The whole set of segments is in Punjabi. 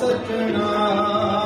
ਸਜਣਾ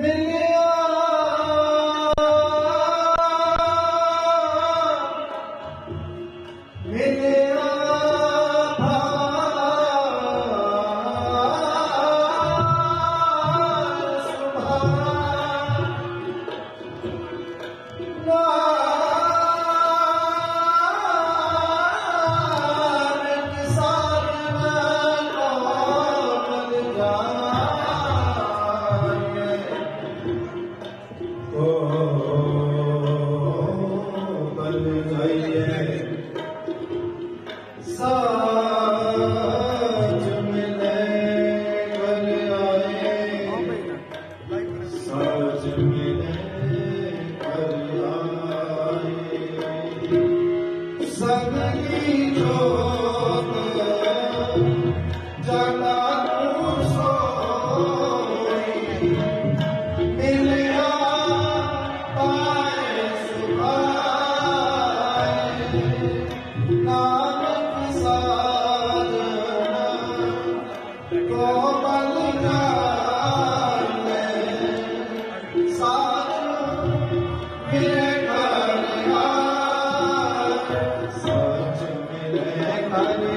there Hallelujah.